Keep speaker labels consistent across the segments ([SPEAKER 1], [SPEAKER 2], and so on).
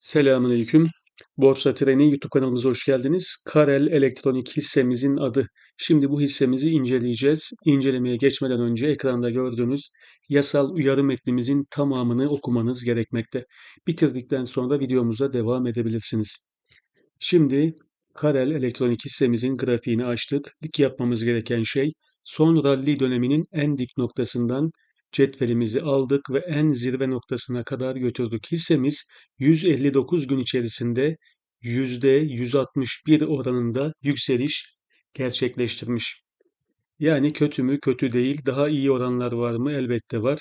[SPEAKER 1] Selamünaleyküm. Borsa Treni YouTube kanalımıza hoş geldiniz. Karel Elektronik hissemizin adı. Şimdi bu hissemizi inceleyeceğiz. İncelemeye geçmeden önce ekranda gördüğünüz yasal uyarı metnimizin tamamını okumanız gerekmekte. Bitirdikten sonra videomuza devam edebilirsiniz. Şimdi Karel Elektronik hissemizin grafiğini açtık. İlk yapmamız gereken şey son rally döneminin en dip noktasından cetvelimizi aldık ve en zirve noktasına kadar götürdük. Hissemiz 159 gün içerisinde %161 oranında yükseliş gerçekleştirmiş. Yani kötü mü? Kötü değil. Daha iyi oranlar var mı? Elbette var.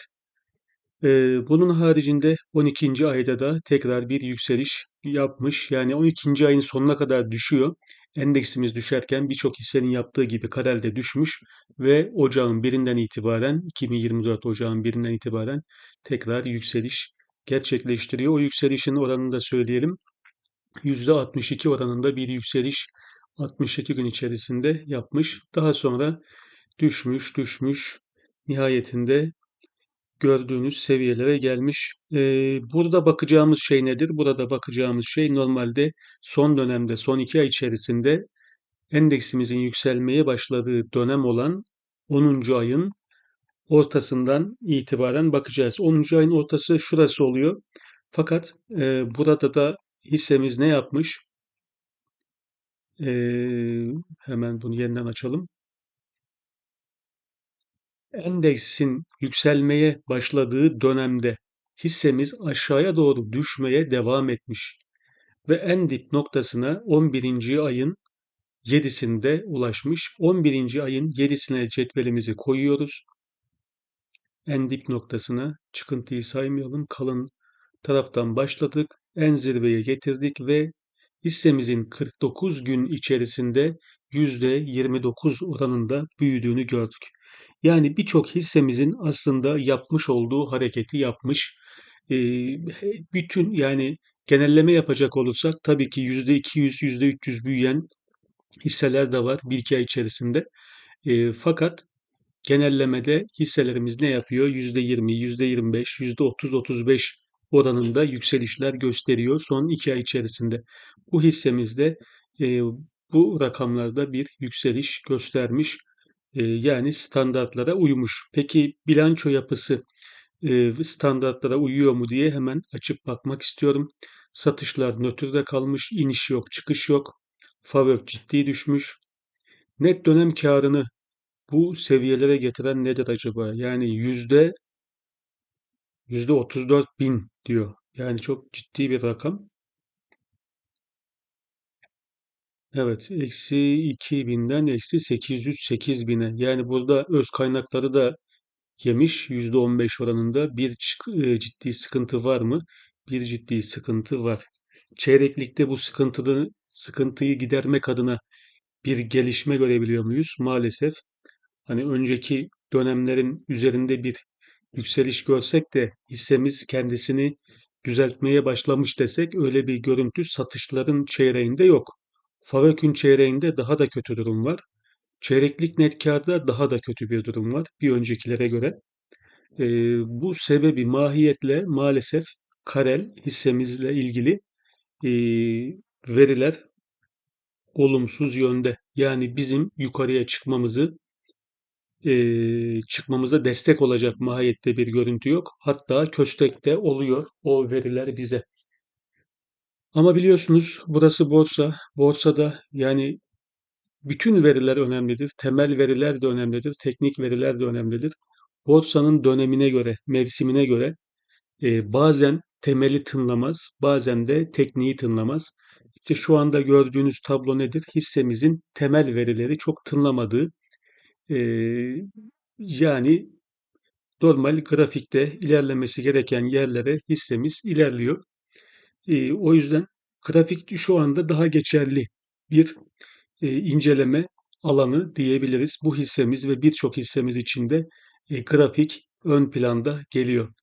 [SPEAKER 1] Ee, bunun haricinde 12. ayda da tekrar bir yükseliş yapmış. Yani 12. ayın sonuna kadar düşüyor. Endeksimiz düşerken birçok hissenin yaptığı gibi Karel'de düşmüş ve ocağın birinden itibaren 2024 ocağın birinden itibaren tekrar yükseliş gerçekleştiriyor. O yükselişin oranını da söyleyelim. %62 oranında bir yükseliş 62 gün içerisinde yapmış. Daha sonra düşmüş, düşmüş. Nihayetinde gördüğünüz seviyelere gelmiş. Ee, burada bakacağımız şey nedir? Burada bakacağımız şey normalde son dönemde, son iki ay içerisinde endeksimizin yükselmeye başladığı dönem olan 10. ayın ortasından itibaren bakacağız. 10. ayın ortası şurası oluyor. Fakat e, burada da hissemiz ne yapmış? E, hemen bunu yeniden açalım endeksin yükselmeye başladığı dönemde hissemiz aşağıya doğru düşmeye devam etmiş ve en dip noktasına 11. ayın 7'sinde ulaşmış. 11. ayın 7'sine cetvelimizi koyuyoruz. En dip noktasına çıkıntıyı saymayalım. Kalın taraftan başladık. En zirveye getirdik ve hissemizin 49 gün içerisinde %29 oranında büyüdüğünü gördük. Yani birçok hissemizin aslında yapmış olduğu hareketi yapmış. Bütün yani genelleme yapacak olursak tabii ki %200, %300 büyüyen hisseler de var bir iki ay içerisinde. Fakat genellemede hisselerimiz ne yapıyor? %20, %25, %30-35 oranında yükselişler gösteriyor son iki ay içerisinde. Bu hissemizde bu rakamlarda bir yükseliş göstermiş yani standartlara uymuş. Peki bilanço yapısı standartlara uyuyor mu diye hemen açıp bakmak istiyorum. Satışlar nötrde kalmış, iniş yok, çıkış yok. FAVÖK ciddi düşmüş. Net dönem karını bu seviyelere getiren nedir acaba? Yani yüzde yüzde 34 bin diyor. Yani çok ciddi bir rakam. Evet, eksi 2000'den eksi 808 bine. Yani burada öz kaynakları da yemiş %15 oranında. Bir e, ciddi sıkıntı var mı? Bir ciddi sıkıntı var. Çeyreklikte bu sıkıntılı sıkıntıyı gidermek adına bir gelişme görebiliyor muyuz? Maalesef. Hani önceki dönemlerin üzerinde bir yükseliş görsek de hissemiz kendisini düzeltmeye başlamış desek öyle bir görüntü satışların çeyreğinde yok. Farakün çeyreğinde daha da kötü durum var. Çeyreklik net karda daha da kötü bir durum var bir öncekilere göre. E, bu sebebi mahiyetle maalesef Karel hissemizle ilgili e, veriler olumsuz yönde. Yani bizim yukarıya çıkmamızı e, çıkmamıza destek olacak mahiyette bir görüntü yok. Hatta köstekte oluyor o veriler bize. Ama biliyorsunuz burası borsa. Borsada yani bütün veriler önemlidir. Temel veriler de önemlidir. Teknik veriler de önemlidir. Borsanın dönemine göre, mevsimine göre e, bazen temeli tınlamaz, bazen de tekniği tınlamaz. İşte şu anda gördüğünüz tablo nedir? Hissemizin temel verileri çok tınlamadığı, e, yani normal grafikte ilerlemesi gereken yerlere hissemiz ilerliyor. E, o yüzden grafik şu anda daha geçerli bir e, inceleme alanı diyebiliriz. Bu hissemiz ve birçok hissemiz içinde e, grafik ön planda geliyor.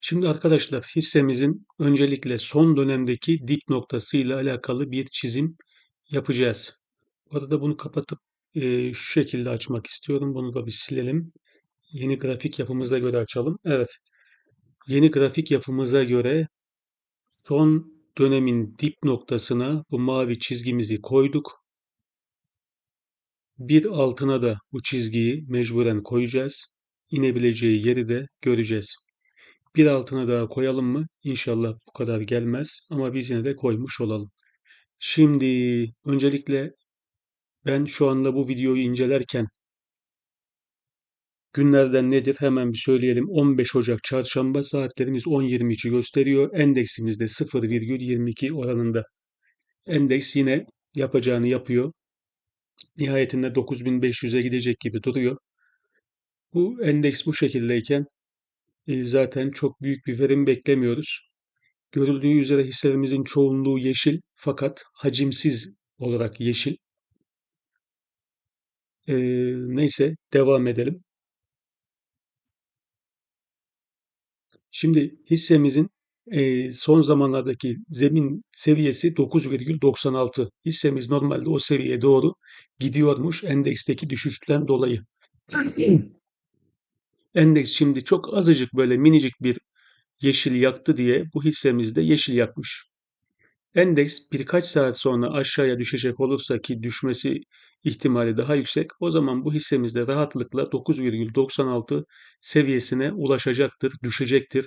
[SPEAKER 1] Şimdi arkadaşlar hissemizin öncelikle son dönemdeki dip noktası ile alakalı bir çizim yapacağız. Orada bunu kapatıp e, şu şekilde açmak istiyorum. Bunu da bir silelim. Yeni grafik yapımıza göre açalım. Evet. Yeni grafik yapımıza göre Son dönemin dip noktasına bu mavi çizgimizi koyduk. Bir altına da bu çizgiyi mecburen koyacağız. İnebileceği yeri de göreceğiz. Bir altına daha koyalım mı? İnşallah bu kadar gelmez ama biz yine de koymuş olalım. Şimdi öncelikle ben şu anda bu videoyu incelerken günlerden nedir hemen bir söyleyelim. 15 Ocak çarşamba saatlerimiz 10.23'ü gösteriyor. Endeksimiz de 0,22 oranında. Endeks yine yapacağını yapıyor. Nihayetinde 9500'e gidecek gibi duruyor. Bu endeks bu şekildeyken e, zaten çok büyük bir verim beklemiyoruz. Görüldüğü üzere hisselerimizin çoğunluğu yeşil fakat hacimsiz olarak yeşil. E, neyse devam edelim. Şimdi hissemizin e, son zamanlardaki zemin seviyesi 9,96. Hissemiz normalde o seviyeye doğru gidiyormuş endeksteki düşüşten dolayı. Endeks şimdi çok azıcık böyle minicik bir yeşil yaktı diye bu hissemizde yeşil yakmış. Endeks birkaç saat sonra aşağıya düşecek olursa ki düşmesi ihtimali daha yüksek o zaman bu hissemizde rahatlıkla 9,96 seviyesine ulaşacaktır, düşecektir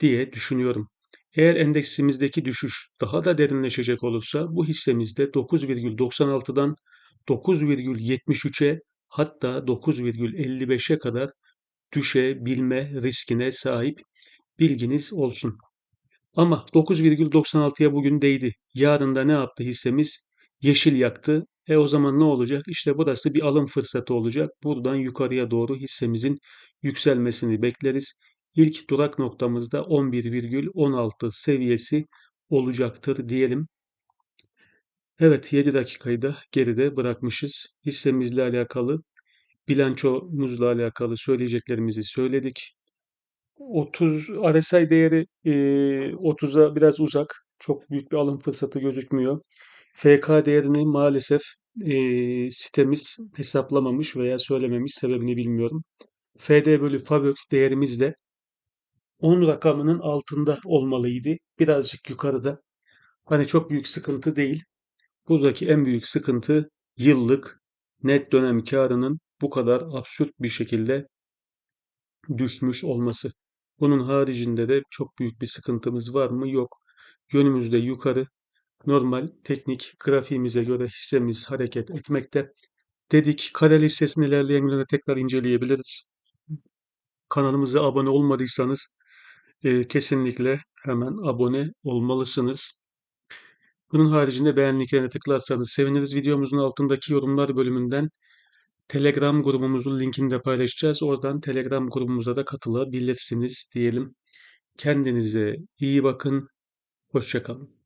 [SPEAKER 1] diye düşünüyorum. Eğer endeksimizdeki düşüş daha da derinleşecek olursa bu hissemizde 9,96'dan 9,73'e hatta 9,55'e kadar düşebilme riskine sahip bilginiz olsun. Ama 9,96'ya bugün değdi. Yarın da ne yaptı hissemiz? Yeşil yaktı. E o zaman ne olacak? İşte burası bir alım fırsatı olacak. Buradan yukarıya doğru hissemizin yükselmesini bekleriz. İlk durak noktamızda 11,16 seviyesi olacaktır diyelim. Evet 7 dakikayı da geride bırakmışız. Hissemizle alakalı, bilançomuzla alakalı söyleyeceklerimizi söyledik. 30 RSI değeri e, 30'a biraz uzak. Çok büyük bir alım fırsatı gözükmüyor. FK değerini maalesef e, sitemiz hesaplamamış veya söylememiş sebebini bilmiyorum. FD bölü FABÖK değerimiz de 10 rakamının altında olmalıydı. Birazcık yukarıda. Hani çok büyük sıkıntı değil. Buradaki en büyük sıkıntı yıllık net dönem karının bu kadar absürt bir şekilde düşmüş olması. Bunun haricinde de çok büyük bir sıkıntımız var mı? Yok. Yönümüzde yukarı. Normal teknik grafiğimize göre hissemiz hareket etmekte. Dedik kare listesini ilerleyen günlerde tekrar inceleyebiliriz. Kanalımıza abone olmadıysanız e, kesinlikle hemen abone olmalısınız. Bunun haricinde beğen linklerine tıklarsanız seviniriz. Videomuzun altındaki yorumlar bölümünden Telegram grubumuzun linkini de paylaşacağız. Oradan Telegram grubumuza da katılabilirsiniz diyelim. Kendinize iyi bakın. Hoşçakalın.